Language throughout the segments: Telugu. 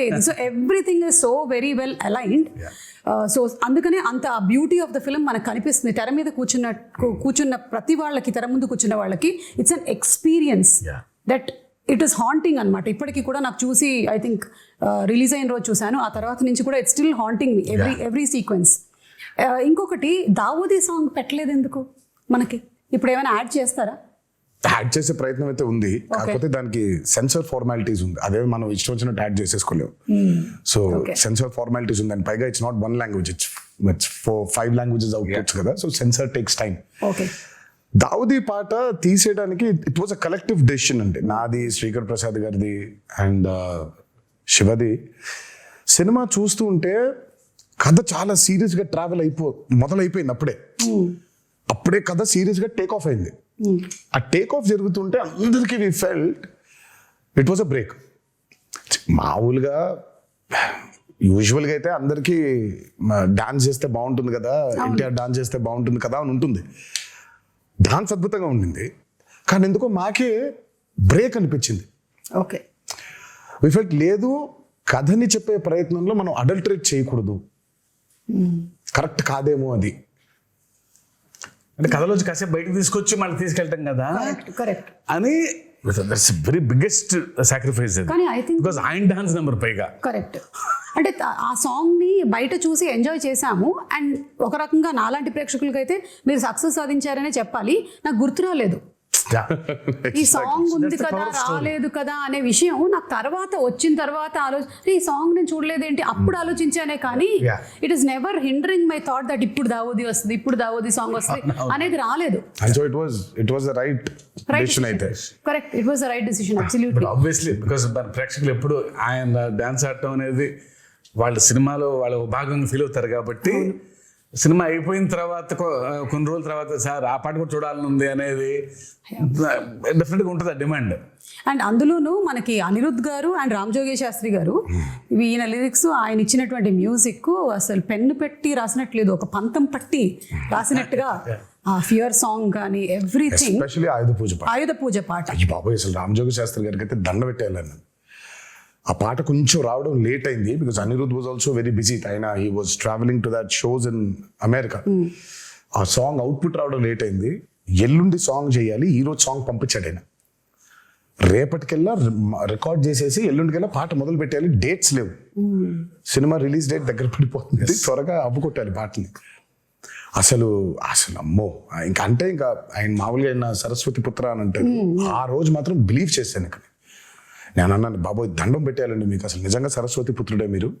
అయిపోయేది so everything is so very well aligned so అందుకనే అంత బ్యూటీ ఆఫ్ ద ఫిల్మ్ మనకు కనిపిస్తుంది. తెర మీద కూర్చున్న కూర్చున్న ప్రతి వాళ్ళకి తెర ముందు కూర్చున్న వాళ్ళకి it's an experience. That it is haunting అనమాట ఇప్పటికీ కూడా నాకు చూసి ఐ థింక్ రిలీజ్ అయిన రోజు చూశాను. ఆ తర్వాత నుంచి కూడా it's still haunting me every every sequence ఇంకొకటి దావోదీ సాంగ్ పెట్టలేదు ఎందుకు మనకి? ఇప్పుడు ఏమైనా యాడ్ చేస్తారా? యాడ్ చేసే ప్రయత్నం అయితే ఉంది. కాకపోతే దానికి సెన్సర్ ఫార్మాలిటీస్ ఉంది. అదే మనం ఇష్టం వచ్చినట్టు యాడ్ చేసేసుకోలేము. సో. సెన్సర్ ఫార్మాలిటీస్ ఉంది. అండ్ పైగా it's not one language it's it's four five languages outputs కదా. So censor takes time okay Daavudi పాట తీసేయడానికి it was a collective decision అండి. నాది శ్రీకర్ ప్రసాద్ గారిది అండ్ శివది. సినిమా చూస్తూ ఉంటే కథ చాలా సీరియస్గా ట్రావెల్ అయిపో మొదలైపోయింది అప్పుడే. అప్పుడే కథ సీరియస్గా టేక్ ఆఫ్ అయింది. ఆ టేక్ ఆఫ్ జరుగుతుంటే అందరికీ we felt it was a break మామూలుగా యూజువల్గా అయితే అందరికీ డాన్స్ చేస్తే బాగుంటుంది కదా ఎన్టీఆర్ డాన్స్ చేస్తే బాగుంటుంది కదా అని ఉంటుంది. డాన్స్ అద్భుతంగా ఉండింది. కానీ ఎందుకో మాకే బ్రేక్ అనిపించింది. ఓకే. వి ఫెల్ట్ లేదు కథని చెప్పే ప్రయత్నంలో మనం అడల్టరేట్ చేయకూడదు. కరెక్ట్ కాదేమో అది. అంటే కథలోంచి కాసేపు బయటకు తీసుకొచ్చి మళ్ళీ తీసుకెళ్ళటం కదా? కరెక్ట్ అని దట్స్ వెరీ బిగ్గెస్ట్ సాక్రిఫైస్ అది. కానీ I think- బికాస్ ఆయన డాన్స్ నెంబర్ పైగా. కరెక్ట్ అంటే ఆ సాంగ్ని బయట చూసి ఎంజాయ్ చేశాము. అండ్ ఒక రకంగా నాలాంటి ప్రేక్షకులకైతే మీరు సక్సెస్ సాధించారనే చెప్పాలి. నాకు గుర్తు రాలేదు. ఈ సాంగ్ ఉంది కదా. రాలేదు కదా అనే విషయం నాకు తర్వాత వచ్చిన తర్వాత ఆలోచన ఈ సాంగ్ నేను చూడలేదేంటి? అప్పుడు ఆలోచించానే కానీ. It is never hindering my thought that ఇప్పుడు దావోది వస్తుంది ఇప్పుడు దావోది సాంగ్ వస్తుంది అనేది రాలేదు. So it was it the right decision అయితే correct it was the right decision absolutely obviously ప్రేక్షకులు ఎప్పుడు ఆయన డాన్స్ ఆడటం అనేది వాళ్ళ సినిమాలో వాళ్ళ భాగంగా ఫీల్ అవుతారు కాబట్టి సినిమా అయిపోయిన తర్వాత కొన్ని రోజుల తర్వాత సార్ ఆ పాట కూడా చూడాలని ఉంది అనేది డెఫినెట్గా ఉంటుంది ఆ డిమాండ్. అండ్ అందులోనూ మనకి అనిరుద్ గారు అండ్ రామ్ జోగే శాస్త్రి గారు ఈయన లిరిక్స్ ఆయన ఇచ్చినటువంటి మ్యూజిక్ అసలు పెన్ను పెట్టి రాసినట్లేదు ఒక పంతం పట్టి రాసినట్టుగా ఆ ఫియర్ సాంగ్ కానీ ఎవ్రీథింగ్ ఎస్పెషల్లీ ఆయుధ పూజ పాట. ఆయుధ పూజ పాట. అయ్యి బాబోయ్ అసలు రామజోగి శాస్త్రి గారికి అయితే దండ పెట్టేయాలని. ఆ పాట కొంచెం రావడం లేట్ అయింది because Anirudh was also very busy ఆయన he was travelling to that shows in America ఆ సాంగ్ అవుట్పుట్ రావడం లేట్ అయింది. ఎల్లుండి సాంగ్ చేయాలి ఈ రోజు సాంగ్ పంపించాడు ఆయన. రేపటికెల్లా రికార్డ్ చేసేసి ఎల్లుండికెల్లా పాట మొదలు పెట్టాలి డేట్స్ లేవు. సినిమా రిలీజ్ డేట్ దగ్గర పడిపోతుంది. త్వరగా అవ్వుకొట్టాలి పాటని. అసలు అసలు అమ్మో. ఇంకా అంటే ఇంకా ఆయన మామూలుగా ఆయన సరస్వతి పుత్ర అని అంటారు. ఆ రోజు మాత్రం బిలీవ్ చేశాను ఇక్కడ నేను అన్నాను బాబోయ్ దండం పెట్టేయాలండి మీకు. అసలు నిజంగా సరస్వతి పుత్రుడే మీరు.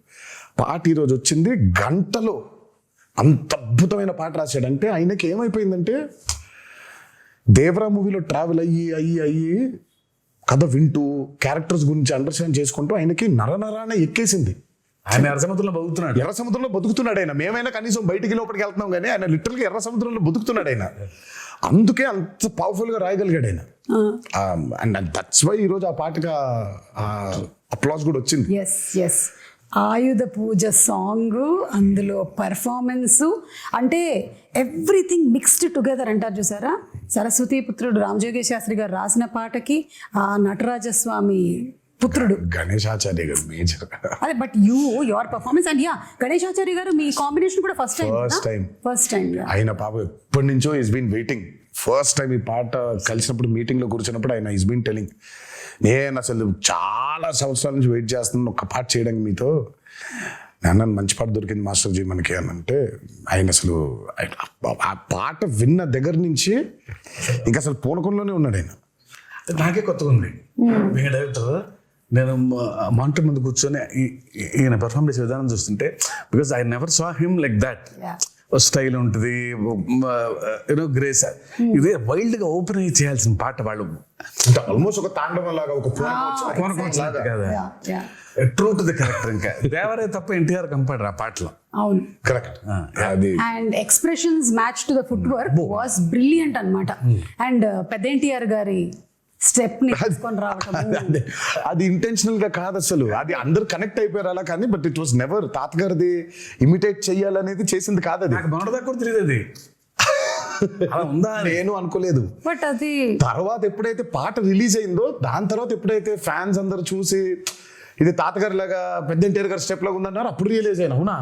పాట ఈరోజు వచ్చింది గంటలో. అంత అద్భుతమైన పాట రాశాడంటే ఆయనకి ఏమైపోయిందంటే దేవరా మూవీలో ట్రావెల్ అయ్యి అయ్యి అయ్యి కథ వింటూ క్యారెక్టర్స్ గురించి అండర్స్టాండ్ చేసుకుంటూ ఆయనకి నరనరాన ఎక్కేసింది. ఆయన అరసముద్రంలో బతుకుతున్నాడు. ఎర్ర సముద్రంలో బతుకుతున్నాడు ఆయన. మేమైనా కనీసం బయటికి లోపలికి వెళ్తున్నాం కానీ ఆయన లిటరల్గా ఎర్ర సముద్రంలో బతుకుతున్నాడు ఆయన. అందుకే అంత పవర్ఫుల్గా రాయగలిగాడు ఆయన. అండ్ దట్స్ వై ఈరోజు ఆ పాటగా అప్లాస్ కూడా వచ్చింది. Yes yes Ayudha Puja song అందులో పర్ఫార్మెన్స్ అంటే ఎవ్రీథింగ్ మిక్స్డ్ టుగెదర్ అంటారు చూసారా? సరస్వతి పుత్రుడు రామజోగే శాస్త్రి గారు రాసిన పాటకి ఆ నటరాజస్వామి పుత్రుడు. గణేశాచార్య గారు మేజర్. అదే but you your performance and yeah Ganesh Acharya garu me combination కూడా first time First time. First time ఆయన పాప ఎప్పటి నుంచో is been waiting first time ఈ పాట కలిసినప్పుడు మీటింగ్లో కూర్చున్నప్పుడు ఆయన ఈస్ బీన్ టెలింగ్ నేను అసలు చాలా సంవత్సరాల నుంచి వెయిట్ చేస్తున్నాను ఒక పాట చేయడానికి మీతో. నాన్న మంచి పాట దొరికింది మాస్టర్ జీ మనకి అని అంటే ఆయన అసలు ఆయన- ఆ పాట విన్న దగ్గర నుంచి ఇంకా అసలు పూనకంలోనే ఉన్నాడు ఆయన. నాకే కొత్తగా ఉంది. మీ డైరెక్టర్ నేను మానిటర్ ముందు కూర్చొని ఈయన పెర్ఫామ్ చేసే విధానం చూస్తుంటే because I never saw him like that. Style ఉంటుంది యూనో గ్రేస్ ఇదే వైల్డ్గా ఓపెన్ అయ్యి చేయాల్సిన పాట వాళ్ళు. అంటే ఆల్మోస్ట్ ఒక తాండవం లాగా ఒక వచ్చినట్టు కదా. Yeah true to the character ఇంకా? దేవరే తప్ప ఎన్టీఆర్ కంపాడరు ఆ పాటలో? అవును. Correct and expressions match to the foot work was brilliant అనమాట అండ్ పెద్ద ఎన్టీఆర్ గారి స్టెప్ని తీసుకొని రావటం. అదే ఇంటెన్షనల్గా కాదు అసలు. అది అందరు కనెక్ట్ అయిపోయారు అలా కానీ బట్ ఇట్ వాస్ నెవర్ తాతగారిది ఇమిటేట్ చెయ్యాలనేది చేసింది కాదు అది. కూడా తెలియదు అది. అలా ఉందా నేను అనుకోలేదు. బట్ అది తర్వాత ఎప్పుడైతే పాట రిలీజ్ అయిందో దాని తర్వాత ఎప్పుడైతే ఫ్యాన్స్ అందరు చూసి ఇది తాతగారి లాగా పెద్ద ఎన్టీఆర్ గారి స్టెప్ లాగా ఉందన్నారు అప్పుడు రియలైజ్ అయినా అవునా?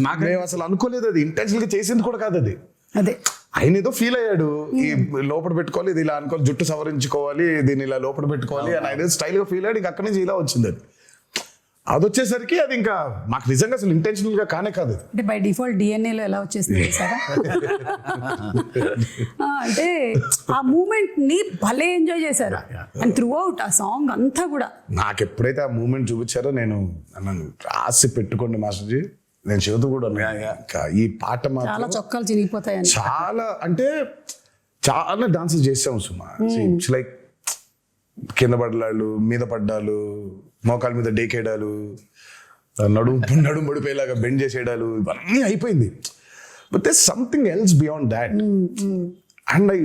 నాకు అసలు అనుకోలేదు అది. ఇంటెన్షన్గా చేసింది కూడా కాదు అది. అదే. ఆయన ఏదో ఫీల్ అయ్యాడు. ఈ లోపల పెట్టుకోవాలి ఇది ఇలా అనుకోవాలి జుట్టు సవరించుకోవాలి దీన్ని ఇలా లోపల పెట్టుకోవాలి అని ఆయన స్టైల్గా ఫీల్ అయ్యాడు. ఇంకా అక్కడి నుంచి ఇలా వచ్చింది అది. అది వచ్చేసరికి అది ఇంకా మాకు నిజంగా అసలు ఇంటెన్షనల్గా కానే కాదు అది. అంటే బై డిఫాల్ట్ డిఎన్ఏలో ఎలా వచ్చేసింది సారా అంటే ఆ మూమెంట్ని భలే ఎంజాయ్ చేశారు. అండ్ త్రూ అవుట్ ఆ సాంగ్ అంతా కూడా. నాకు ఎప్పుడైతే ఆ మూమెంట్ చూపించారో నేను నన్ను రాసి పెట్టుకోండి మాస్టర్జీ. నేను చెబుతూ కూడా ఈ పాట చాలా మాత్రం చొక్కాలు చినిగిపోతాయని. చాలా అంటే చాలా డాన్సెస్ చేసాం సుమా. ఇట్స్ లైక్ కింద పడ్డాలు మీద పడ్డాలు మోకాల మీద డేకేయడాలు నడుము నడుము పడిపోయేలాగా బెండ్ చేసేయడాలు ఇవన్నీ అయిపోయింది. But they something else beyond that and I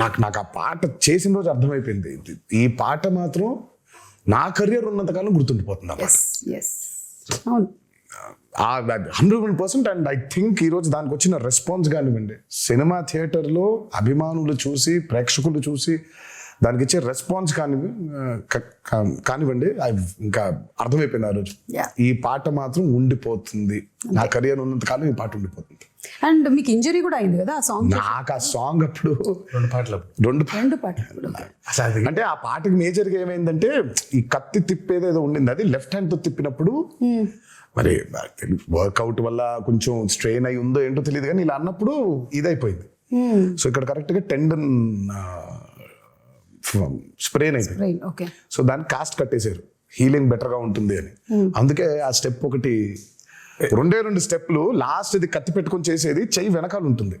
నాకు నాకు ఆ పాట చేసిన రోజు అర్థమైపోయింది. ఈ పాట మాత్రం నా కెరియర్ ఉన్నంతకాలం గుర్తుండిపోతుంది ఆ పాట hundred one percent and I think ఈరోజు దానికి వచ్చిన రెస్పాన్స్ కానివ్వండి సినిమా థియేటర్లో అభిమానులు చూసి ప్రేక్షకులు చూసి దానికి ఇచ్చే రెస్పాన్స్ కానివ్వ కానివ్వండి ఇంకా అర్థమైపోయింది ఆ రోజు. ఈ పాట మాత్రం ఉండిపోతుంది. నా కెరియర్ ఉన్నంత కాలం ఈ పాట ఉండిపోతుంది. అండ్ మీకు ఇంజరీ కూడా అయింది కదా ఆ సాంగ్ నాకు ఆ సాంగ్ అప్పుడు రెండు పాటలు రెండు రెండు పాటలు అంటే ఆ పాటకి మేజర్గా ఏమైందంటే ఈ కత్తి తిప్పేది ఏదో ఉండింది. అది లెఫ్ట్ హ్యాండ్తో తిప్పినప్పుడు మరి వర్కౌట్ వల్ల కొంచెం స్ట్రెయిన్ అయి ఉందో ఏంటో తెలియదు కానీ ఇలా అన్నప్పుడు ఇదైపోయింది. సో ఇక్కడ కరెక్ట్గా టెండన్ స్ప్రెయిన్ అయిపోయింది. ఓకే సో దాన్ని కాస్ట్ కట్టేశారు. హీలింగ్ బెటర్గా ఉంటుంది అని. అందుకే ఆ స్టెప్ ఒకటి రెండే రెండు స్టెప్లు లాస్ట్ ఇది కత్తి పెట్టుకొని చేసేది చెయ్యి వెనకాల ఉంటుంది.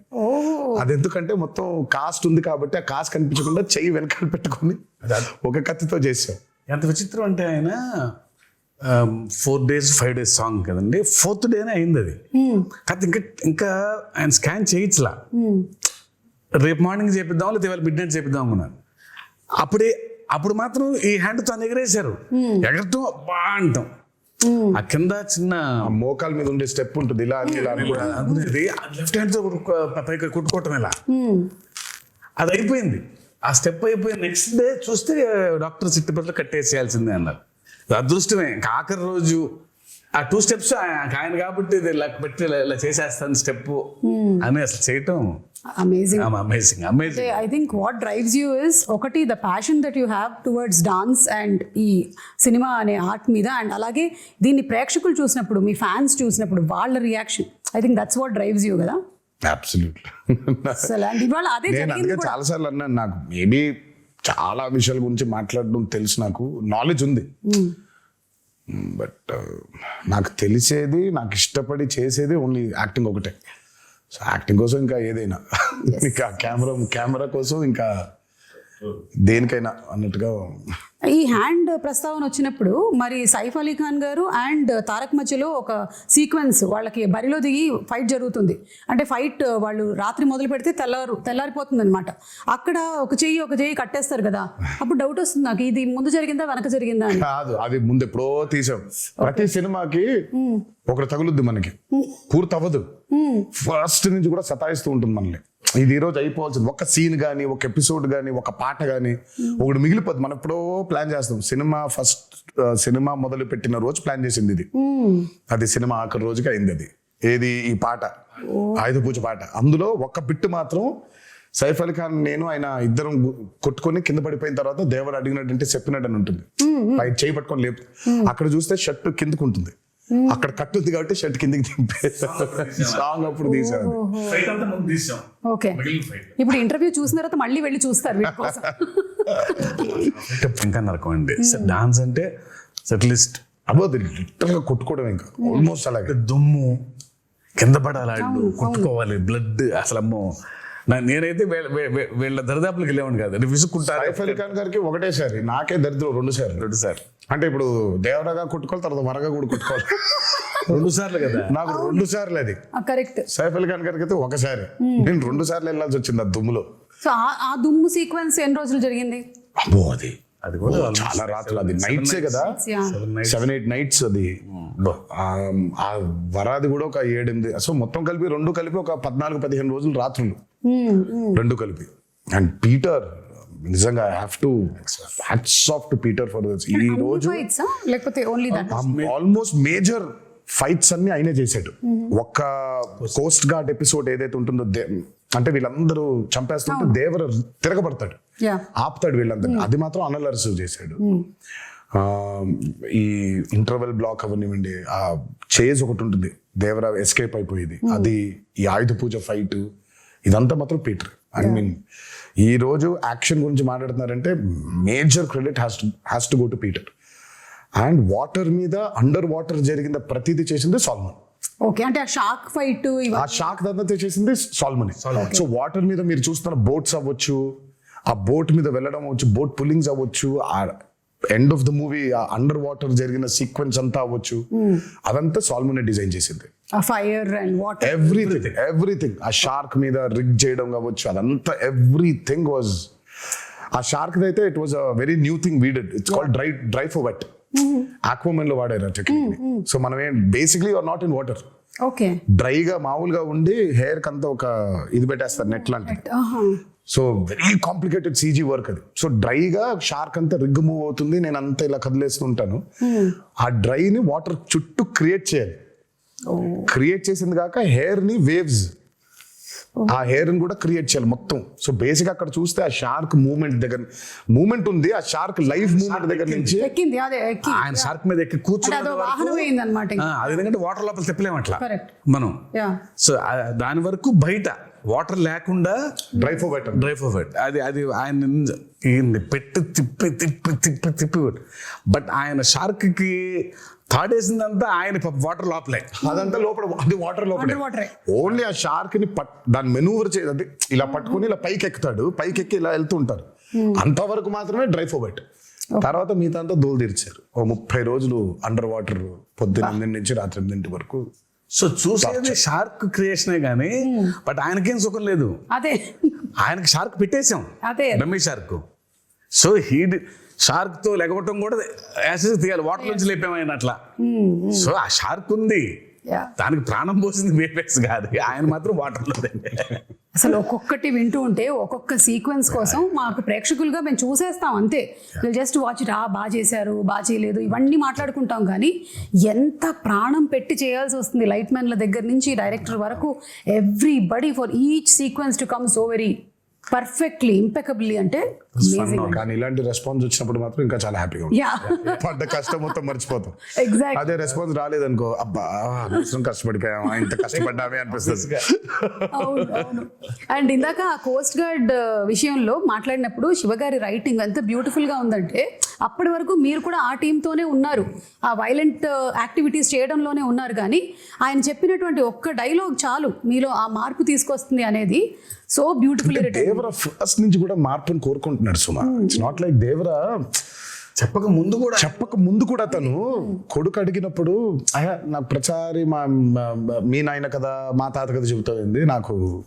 అది ఎందుకంటే మొత్తం కాస్ట్ ఉంది కాబట్టి ఆ కాస్ట్ కనిపించకుండా చెయ్యి వెనకాల పెట్టుకొని ఒక కత్తితో చేసాం ఎంత విచిత్రం అంటే ఆయన four days five days song కదండి. ఫోర్త్ డేనే అయింది అది కాదు ఇంకా ఇంకా ఆయన స్కాన్ చేయించలా. రేపు మార్నింగ్ చేపిద్దాం లేదా ఇవాళ మిడ్ నైట్ చేపిద్దాం అనుకున్నాను. అప్పుడే అప్పుడు మాత్రం ఈ హ్యాండ్తో ఎగరేశారు. ఎగరటం అబ్బా అంటాం. ఆ కింద చిన్న మోకాల మీద ఉండే స్టెప్ ఉంటుంది ఇలా అని ఇలా అని కూడా. అనుకునేది లెఫ్ట్ హ్యాండ్తో పైకి కుట్టుకోవటం ఇలా అది అయిపోయింది. ఆ స్టెప్ అయిపోయి నెక్స్ట్ డే చూస్తే డాక్టర్ సిట్టిపట్ల కట్టేసేయాల్సిందే అన్నారు. అదృష్టమే. ఆఖరి రోజు ఆ టూ స్టెప్స్ ఆయన కాబట్టి పెట్టి ఇలా- చేసేస్తాను స్టెప్ అని అసలు చేయటం amazing amazing amazing I think what drives you is ఒకటి the passion that you have towards dance and ఈ సినిమా అనే ఆర్ట్ మీద అండ్ అలాగే దీన్ని ప్రేక్షకులు చూసినప్పుడు మీ ఫ్యాన్స్ చూసినప్పుడు వాళ్ళ reaction I think that's what drives you కదా? అబ్సల్యూట్ అసలు అండ్ ఇవాళ అదే నేను జరిగింది అందుకే కూడా. చాలా సార్లు అన్నాను నాకు మేబీ చాలా విషయాల గురించి మాట్లాడడం తెలుసు నాకు. నాలెడ్జ్ ఉంది. బట్ నాకు తెలిసేది నాకు ఇష్టపడి చేసేది ఓన్లీ యాక్టింగ్ ఒకటే. సో యాక్టింగ్ కోసం ఇంకా ఏదైనా. ఇంకా కెమెరా కెమెరా కోసం ఇంకా దేనికైనా అన్నట్టుగా ఈ హ్యాండ్ ప్రస్తావన వచ్చినప్పుడు మరి సైఫ్ అలీ ఖాన్ గారు అండ్ తారక్ మధ్యలో ఒక సీక్వెన్స్ వాళ్ళకి బరిలో దిగి ఫైట్ జరుగుతుంది. అంటే ఫైట్ వాళ్ళు రాత్రి మొదలు పెడితే తెల్లారు తెల్లారిపోతుంది అనమాట అక్కడ ఒక చెయ్యి ఒక చెయ్యి కట్టేస్తారు కదా. అప్పుడు డౌట్ వస్తుంది నాకు ఇది ముందు జరిగిందా వెనక జరిగిందా కాదు అది ముందు ఎప్పుడో తీసాం. ప్రతి సినిమాకి ఒకటి తగులుద్ది మనకి. పూర్తి అవ్వదు ఫస్ట్ నుంచి కూడా సతాయిస్తూ ఉంటుంది మనల్ని. ఇది ఈ రోజు అయిపోవాల్సింది. ఒక సీన్ కానీ ఒక ఎపిసోడ్ కానీ ఒక పాట కానీ ఒకటి మిగిలిపోద్ది. మనం ఎప్పుడో ప్లాన్ చేస్తాం. సినిమా ఫస్ట్ సినిమా మొదలు పెట్టిన రోజు ప్లాన్ చేసింది ఇది. అది సినిమా ఆఖరి రోజుకి అయింది అది. ఏది? ఈ పాట. ఆయుధ పూజ పాట. అందులో ఒక బిట్టు మాత్రం సైఫ్ అలీ ఖాన్ నేను ఆయన ఇద్దరం కొట్టుకొని కింద పడిపోయిన తర్వాత దేవుడు అడిగినట్టు చెప్పినట్టు అని ఉంటుంది. పై చేయి పట్టుకొని లేపు. అక్కడ చూస్తే షర్ట్ కిందకు ఉంటుంది. అక్కడ కట్టుంది కాబట్టి షర్ట్ కిందకి దింపే సాంగ్ అప్పుడు తీసాను ఫైట్ అంతా ముందు తీసాం ఓకే ఇప్పుడు ఇంటర్వ్యూ చూసిన తర్వాత మళ్ళీ వెళ్ళి చూస్తారు ఇంకా నరకం అండి. డాన్స్ అంటే అట్లీస్ట్ అబ్బో లిటరల్గా కొట్టుకోవడం ఇంకా. ఆల్మోస్ట్ అలాగే. దుమ్ము కింద పడాలి కొట్టుకోవాలి. బ్లడ్ అసలు అమ్మో నేనైతే వీళ్ళ- వీ- వీ- వీళ్ళ దరిదాపులకు వెళ్ళేవాడిని కాదు. అంటే విసుక్కుంటారు. సైఫ్ అలీ ఖాన్ గారికి ఒకటేసారి నాకే దరిద్రం రెండు సార్లు. రెండు సార్లు. అంటే ఇప్పుడు దేవరగా కొట్టుకోవాలి తర్వాత వరగా కూడా కొట్టుకోవాలి. రెండు సార్లు కదా? నాకు రెండు సార్లు అది. కరెక్ట్. సైఫ్ అలీ ఖాన్ గారికి అయితే ఒకసారి నేను రెండు సార్లు వెళ్ళాల్సి వచ్చింది ఆ దుమ్ములో. సో ఆ దుమ్ము సీక్వెన్స్ ఎన్ని రోజులు జరిగింది? అబ్బో అది. అది కూడా చాలా రాత్రులు. అది నైట్సే కదా? Yeah. సెవెన్ ఎయిట్ నైట్స్ అది. ఆ, ఆ వరాది కూడా ఒక ఏడెనిమిది. సో మొత్తం కలిపి రెండు కలిపి ఒక పద్నాలుగు పదిహేను రోజులు రాత్రులు. రెండు కలిపి. అండ్ పీటర్ నిజంగా I have to hats off to Peter for this ఈ రోజు లేకపోతే only that almost major fights అన్ని ఆయనే చేశాడు. ఒక్క కోస్ట్ గార్డ్ ఎపిసోడ్ ఏదైతే ఉంటుందో అంటే వీళ్ళందరూ చంపేస్తుంటే దేవర తిరగబడతాడు. ఆపుతాడు వీళ్ళందరినీ. అది మాత్రం అనలర్స్ చేశాడు. ఆ, ఈ ఇంటర్వెల్ బ్లాక్ అవనివ్వండి ఆ చేజ్ ఒకటి ఉంటుంది. దేవర ఎస్కేప్ అయిపోయేది. అది ఈ ఆయుధ పూజ ఫైట్ ఇదంతా మాత్రం పీటర్. ఐ మీన్ ఈ రోజు యాక్షన్ గురించి మాట్లాడుతున్నారంటే major credit has to has to go to Peter. And water మీద అండర్ వాటర్ జరిగిన ప్రతిదీ చేసింది సాల్మన్. ఓకే అంటే ఆ షాక్ ఫైట్ ఆ షాక్ దంతా చేసింది సాల్మన్. సో వాటర్ మీద మీరు చూస్తున్న బోట్స్ అవ్వచ్చు ఆ బోట్ మీద వెళ్ళడం అవ్వచ్చు బోట్ పుల్లింగ్స్ అవ్వచ్చు ఆ ఎండ్ ఆఫ్ ద మూవీ ఆ అండర్ వాటర్ జరిగిన సీక్వెన్స్ అంతా అవ్వచ్చు. అదంతా సాల్మన్ డిజైన్ చేసింది. Fire and water everything everything ఆ షార్క్ మీద రిగ్ చేయడం కావచ్చు అదంతా ఎవ్రీథింగ్ వాజ్ ఆ షార్క్ అయితే it was a very new thing we did it's called dry dry for wet ఆక్వామెన్లో వాడారు ఆ టెక్నిక్ సో మనం ఏం basically are not in water okay డ్రైగా మామూలుగా ఉండి హెయిర్ కంతా ఒక ఇది పెట్టేస్తారు నెట్ లాంటిది. So very complicated CG work అది. సో డ్రైగా షార్క్ అంతా రిగ్ మూవ్ అవుతుంది నేను అంతా ఇలా కదిలేస్తుంటాను ఆ డ్రైని వాటర్ చుట్టూ క్రియేట్ చేయాలి. క్రియేట్ చేసింది కాక హెయిర్ని వేవ్స్ ఆ హెయిర్ని కూడా క్రియేట్ చేయాలి మొత్తం. సో బేసిక్ అక్కడ చూస్తే ఆ షార్క్ మూమెంట్ దగ్గర మూమెంట్ ఉంది ఆ షార్క్ లైవ్ మూమెంట్ దగ్గర నుంచి ఆయన షార్క్ మీద ఎక్కి అంటే కూర్చుని అదో వాహనం అయింది అనమాట అది ఎందుకంటే వాటర్ లోపల తిప్పలేం అట్లా. మనం. సో దాని వరకు బయట వాటర్ లేకుండా dry for wet dry forward అది అది ఆయన పెట్టి తిప్పి తిప్పి తిప్పి తిప్పి. బట్ ఆయన షార్క్కి తాడేసిందంతా ఆయన వాటర్ లోపలే. అదంతా లోపల అది వాటర్ లోపల. ఓన్లీ ఆ షార్క్ని పట్ దాన్ని మెనూవర్ చే అది ఇలా పట్టుకుని ఇలా పైకి ఎక్కుతాడు పైకి ఎక్కి ఇలా వెళ్తూ ఉంటారు అంతవరకు మాత్రమే డ్రై ఫోబెట్ తర్వాత మిగతా అంతా దోలు తీర్చారు. ఓ ముప్పై రోజులు అండర్ వాటర్ పొద్దున్న ఎనిమిది నుంచి రాత్రి ఎనిమిదింటి వరకు సో చూసేది షార్క్ క్రియేషనే కానీ బట్ ఆయనకేం సుఖం లేదు. అదే. ఆయనకి షార్క్ పెట్టేశాం. అదే. రమేష్ షార్క్ సో హీ షార్క్తో లెగవటం కూడా యాసిడ్ తీయాలి. వాటర్ నుంచి లేపాం ఆయన అట్లా. సో ఆ షార్క్ ఉంది. యా దానికి ప్రాణం పోసింది వేపేస్ కాదు. ఆయన మాత్రం వాటర్లో అసలు ఒక్కొక్కటి వింటూ ఉంటే ఒక్కొక్క సీక్వెన్స్ కోసం మాకు ప్రేక్షకులుగా మేము చూసేస్తాం అంతే. జస్ట్ వాచ్ ఇట్ ఆ బాగా చేశారు బాగా చేయలేదు ఇవన్నీ మాట్లాడుకుంటాం కానీ ఎంత ప్రాణం పెట్టి చేయాల్సి వస్తుంది లైట్ మ్యాన్ల దగ్గర నుంచి డైరెక్టర్ వరకు. Everybody for each sequence to come so very perfectly impeccably అంటే కానీ ఇలాంటి రెస్పాన్స్ వచ్చినప్పుడు మాత్రం ఇంకా చాలా హ్యాపీగా యా పడ్డ కష్టం మొత్తం మర్చిపోతాం. ఎగ్జాక్ట్ అదే రెస్పాన్స్ రాలేదనుకో అబ్బా అనవసరం కష్టపడిపోయామా ఇంత కష్టపడ్డామే అనిపిస్తుంది. అండ్ ఇందాక ఆ కోస్ట్ గార్డ్ విషయంలో మాట్లాడినప్పుడు శివగారి రైటింగ్ ఎంత బ్యూటిఫుల్గా ఉందంటే అప్పటి వరకు మీరు కూడా ఆ టీంతోనే ఉన్నారు. ఆ వైలెంట్ యాక్టివిటీస్ చేయడంలోనే ఉన్నారు కానీ ఆయన చెప్పినటువంటి ఒక్క డైలాగ్ చాలు మీలో ఆ మార్పు తీసుకొస్తుంది అనేది సో బ్యూటిఫుల్ దేవర ఫస్ట్ నుంచి కూడా మార్పుని కోరుకుంటున్నాడు సుమా. It's not like Devara. చెప్పక ముందు కూడా. చెప్పక ముందు కూడా తను కొడుకు అడిగినప్పుడు అయ్యా నాకు ప్రచారి మా మా- నాయన కదా మా తాత కథ చెబుతుంది నాకు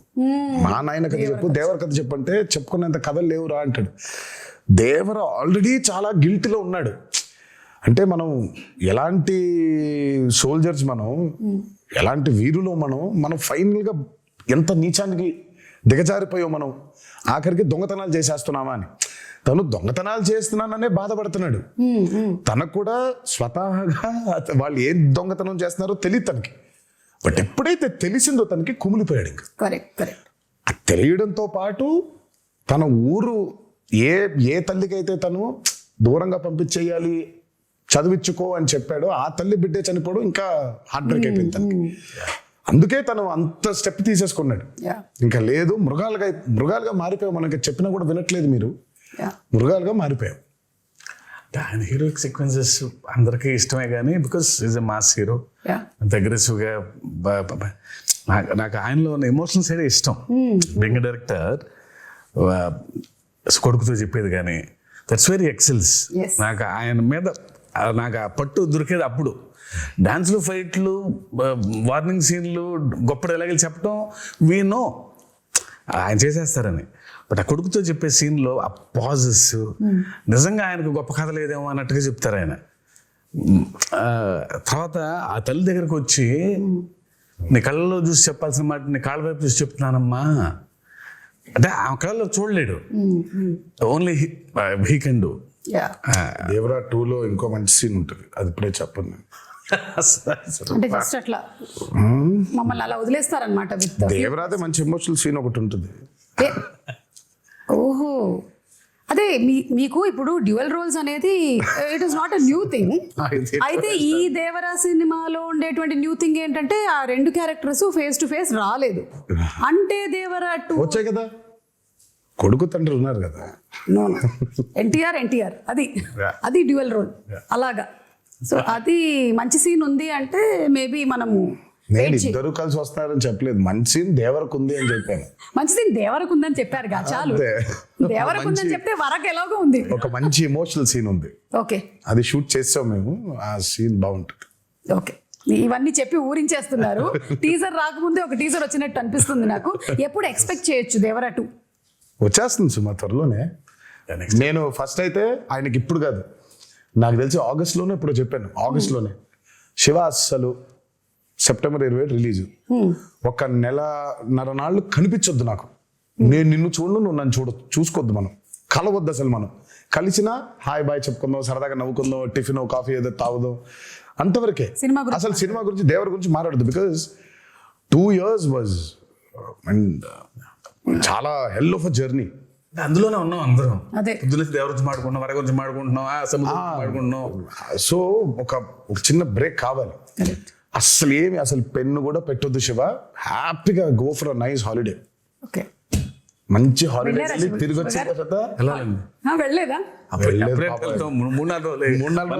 మా నాయన కథ చెప్పు దేవర కథ చెప్పు అంటే చెప్పుకునేంత కథలు లేవురా అంటాడు. దేవర ఆల్రెడీ చాలా గిల్టీలో ఉన్నాడు. అంటే మనం ఎలాంటి సోల్జర్స్ మనం ఎలాంటి వీరులో మనం మనం ఫైనల్గా ఎంత నీచానికి దిగజారిపోయాం మనం. ఆఖరికి దొంగతనాలు చేసేస్తున్నామా అని. తను దొంగతనాలు చేస్తున్నాననే బాధపడుతున్నాడు. తనకు కూడా స్వతహాగా వాళ్ళు ఏం దొంగతనం చేస్తున్నారో తెలియదు తనకి. బట్ ఎప్పుడైతే తెలిసిందో తనకి కుమిలిపోయాడు ఇంకా. Correct correct. ఆ తెలియడంతో పాటు తన ఊరు ఏ ఏ తల్లికైతే తను దూరంగా పంపించేయాలి చదివించుకో అని చెప్పాడో ఆ తల్లి బిడ్డే చనిపోవడం ఇంకా హార్ట్ బ్రేక్ అయిపోయింది తనకి. అందుకే తను అంత స్టెప్ తీసేసుకున్నాడు. ఇంకా లేదు మృగాలుగా మృగాలుగా మారిపోయాం మనకి చెప్పినా కూడా వినట్లేదు మీరు. మృగాలుగా మారిపోయాం ఆయన హీరోయిక్ సీక్వెన్సెస్ అందరికీ ఇష్టమే కానీ because is a mass hero yeah అంత అగ్రెసివ్గా నాకు నాకు ఆయనలో ఉన్న ఎమోషనల్ సైడ్ ఇష్టం. బెంగ డైరెక్టర్ కొడుకుతో చెప్పేది కానీ దట్స్ వెరీ ఎక్సెల్స్. నాకు ఆయన మీద నాకు ఆ పట్టు దొరికేది అప్పుడు. డాన్స్లు ఫైట్లు వార్నింగ్ సీన్లు గొప్ప డైలాగులు చెప్పడం వీ నో ఆయన చేసేస్తారని. బట్ ఆ కొడుకుతో చెప్పే సీన్లో ఆ పాజెస్ నిజంగా ఆయనకు గొప్ప కథ లేదేమో అన్నట్టుగా చెప్తారు ఆయన. ఆ, తర్వాత ఆ తల్లి దగ్గరకు వచ్చి నీ కళ్ళలో చూసి చెప్పాల్సిన మాట నీ కాళ్ళ వైపు చూసి చెప్తున్నానమ్మా. అంటే ఆ కళలో చూడలేడు. Only he can do yeah Devara టూలో ఇంకో మంచి సీన్ ఉంటుంది. అది ఇప్పుడే చెప్పను నేను. అంటే జస్ట్ అట్లా మమ్మల్ని అలా వదిలేస్తారనమాట విత్ దేవరాదే మంచి ఎమోషనల్ సీన్ ఒకటి ఉంటుంది. ఓహో. అదే మీ మీకు ఇప్పుడు డ్యూయల్ రోల్స్ అనేది it is not a new thing అయితే ఈ దేవరా సినిమాలో ఉండేటువంటి న్యూ థింగ్ ఏంటంటే ఆ రెండు క్యారెక్టర్స్ ఫేస్ టు ఫేస్ రాలేదు. అంటే దేవరా టూ వచ్చాయి కదా. కొడుకు తండ్రి ఉన్నారు కదా. నో ఎన్టీఆర్ ఎన్టీఆర్ అది. అది డ్యూయల్ రోల్ అలాగా. సో అది మంచి సీన్ ఉంది అంటే మేబీ మనము నేను ఇద్దరు కలిసి వస్తారని చెప్పలేదు. మంచి దేవరకు ఉంది అని చెప్పాను. మంచి సీన్ దేవరకు ఉందని చెప్పారు గా చాలు. దేవరకు ఉందని చెప్తే వరకు ఎలాగో ఉంది. ఒక మంచి ఎమోషనల్ సీన్ ఉంది. ఓకే. అది షూట్ చేసాం మేము. ఆ సీన్ బాగుంటుంది. ఓకే. ఇవన్నీ చెప్పి ఊరించేస్తున్నారు. టీజర్ రాకముందే ఒక టీజర్ వచ్చినట్టు అనిపిస్తుంది నాకు. ఎప్పుడు ఎక్స్పెక్ట్ చేయొచ్చు దేవరా టూ? వచ్చేస్తుంది సుమా త్వరలోనే. నేను ఫస్ట్ అయితే ఆయనకి ఇప్పుడు కాదు. నాకు తెలిసి ఆగస్ట్లోనే ఇప్పుడు చెప్పాను ఆగస్ట్లోనే. శివ అస్సలు సెప్టెంబర్ ఇరవై రిలీజ్. ఒక నెలన్నర నాళ్ళు కనిపించొద్దు నాకు. నేను నిన్ను చూడను నువ్వు నన్ను చూడ చూసుకోవద్దు మనం. కలవద్దు అసలు మనం. కలిసినా హాయ్ బాయ్ చెప్పుకుందాం సరదాగా నవ్వుకుందాం టిఫిన్ కాఫీ ఏదో తాగుదాం. అంతవరకే. అసలు సినిమా గురించి దేవర గురించి మాట్లాడదు because two years was and చాలా హెల్ ఆఫ్ అ జర్నీ అందులోనే ఉన్నాం అందరం. అదే. పొద్దున్న దేవర గురించి మాడుకుంటున్నాం వర గురించి మాడుకుంటున్నాం ఆ సముద్రం గురించి మాడుకుంటున్నాం సో ఒక ఒక చిన్న బ్రేక్ కావాలి. అసలు ఏమి అసలు పెన్ను కూడా పెట్టొద్దు శివ. హ్యాపీగా go for a nice holiday. Okay. మంచి హాలిడే. తిరిగి వచ్చిన తర్వాత వెళ్ళాలండి వెళ్ళలేదా? మూడు నాలుగు రోజులు. మూడు నాలుగు